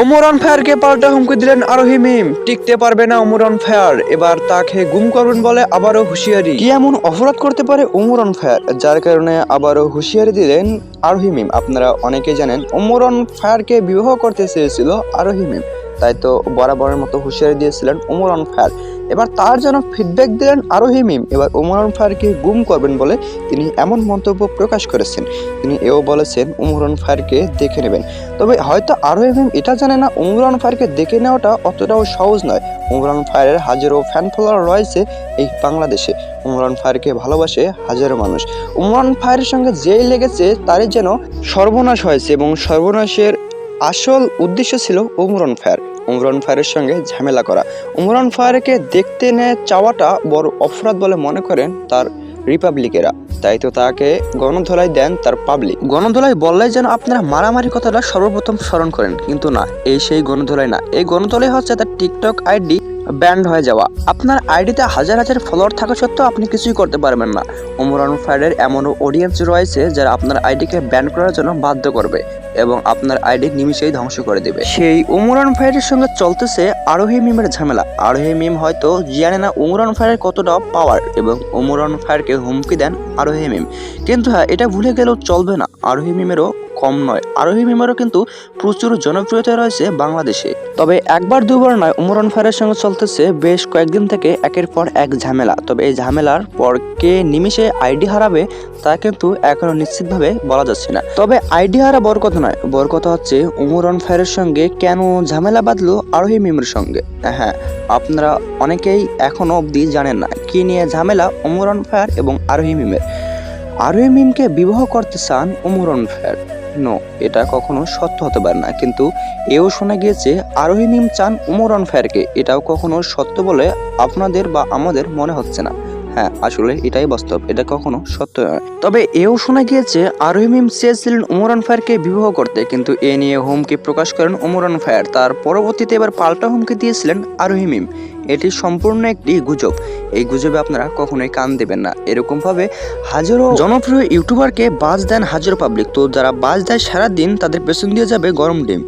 ওমরান ফায়ারকে পাল্টা হুমকি দিলেন আরোহী মিম। টিকতে পারবে না ওমরান ফায়ার। এবার তাকে গুম করবেন বলে আবারও হুঁশিয়ারি। কি এমন অপরাধ করতে পারে ওমরান ফায়ার? যার কারণে আবারও হুঁশিয়ারি দিলেন আরোহী মিম। আপনারা অনেকে জানেন, ওমরান ফায়ারকে বিবাহ করতে চেয়েছিল আরোহী মিম। তাই তো বরাবরের মতো হুঁশিয়ারি দিয়েছিলেন ওমরান ফায়ার। এবার তার যেন ফিডব্যাক দিলেন আরোহী মিম। এবার ওমরান ফায়ারকে গুম করবেন বলে তিনি এমন মন্তব্য প্রকাশ করেছেন। তিনি এও বলেছেন উমরান ফায়ারকে দেখে নেবেন। তবে হয়তো আরও এম এটা জানে না উমরান ফায়ারকে দেখে নেওয়াটা অতটাও সহজ নয়। উমরান ফায়ারের হাজারো ফ্যান ফলোয়ার রয়েছে এই বাংলাদেশে। উমরান ফায়ারকে ভালোবাসে হাজারো মানুষ। উমরান ফায়ারের সঙ্গে যেই লেগেছে তারই যেন সর্বনাশ হয়েছে এবং সর্বনাশের আসল উদ্দেশ্য ছিল উমরান ফায়ার উমরান ফায়ারের সঙ্গে ঝামেলা করা। উমরান ফায়ারকে দেখতে নে চাওয়াটা বড় অপরাধ বলে মনে করেন তার রিপাবলিকেরা। তাই তো তাকে গণধোলাই দেন তার পাবলিক। গণধোলাই বললে যেন আপনারা মারামারি কথাটা সর্বপ্রথম স্মরণ করেন। কিন্তু না, এই সেই গণধোলাই না। এই গণধোলাই হচ্ছে তার টিকটক আইডি ব্যান্ড হয়ে যাওয়া। আপনার আইডিতে হাজার হাজার ফলোয়ার থাকা সত্ত্বেও আপনি কিছুই করতে পারবেন না। ওমরান ফায়ারের এমনও অডিয়েন্স রয়েছে যারা আপনার আইডিকে ব্যান করার জন্য বাধ্য করবে এবং আপনার আইডি নিমিশেই ধ্বংস করে দেবে। সেই উমরান ফায়ারের সঙ্গে চলতেছে আরোহী মিমের ঝামেলা। আরোহী মিম হয়তো জানে না উমরান ফায়ারের কতটা পাওয়ার এবং উমরান ফায়ারকে হুমকি দেন আরোহী মিম। কিন্তু হ্যাঁ এটা ভুলে গেলেও চলবে না। আরোহী মিমেরও কম নয়। আরোহী মিমেরও কিন্তু প্রচুর জনপ্রিয়তা রয়েছে বাংলাদেশে। তবে একবার দুবার নয়, উমরান ফায়ারের সঙ্গে চলতেছে বেশ কয়েকদিন থেকে একের পর এক ঝামেলা। তবে এই ঝামেলার পর কে নিমিশে আইডি হারাবে, তা কিন্তু এখনও নিশ্চিতভাবে বলা যাচ্ছে না। তবে আইডি হারা বড় কথা নয় বড় কথা হচ্ছে উমরান ফায়ারের সঙ্গে কেন ঝামেলা বাঁধলো আরোহী মিমের সঙ্গে। হ্যাঁ আপনারা অনেকেই এখনও অবধি জানেন না কি নিয়ে ঝামেলা উমরান ফায়ার এবং আরোহী মিমের। আরোহী মিমকে বিবাহ করতে চান উমরান ফায়ার। নো এটা কখনো সত্য হতে পারে না। কিন্তু এও শোনা গিয়েছে, আরোহী নিম চান উমরান ফায়ারকে। এটাও কখনো সত্য বলে আপনাদের বা আমাদের মনে হচ্ছে না। হ্যাঁ আসলে এটাই বাস্তব, এটা কখনো সত্য নয়। তবে এও শোনা গিয়েছে, আরোহী মিম চেয়েছিলেন উমরান ফায়ারকে বিবাহ করতে, কিন্তু এ নিয়ে হুমকি প্রকাশ করেন উমরান ফায়ার তার পরবর্তীতে এবার পাল্টা হুমকি দিয়েছিলেন আরোহী মিম। এটি সম্পূর্ণ একটি গুজব। এই গুজবে আপনারা কখনোই কান দেবেন না। এরকমভাবে হাজারো জনপ্রিয় ইউটিউবারকে বাজ দেন হাজারো পাবলিক তো যারা বাজ দেয় সারাদিন, তাদের পেছন দিয়ে যাবে গরম ডিম।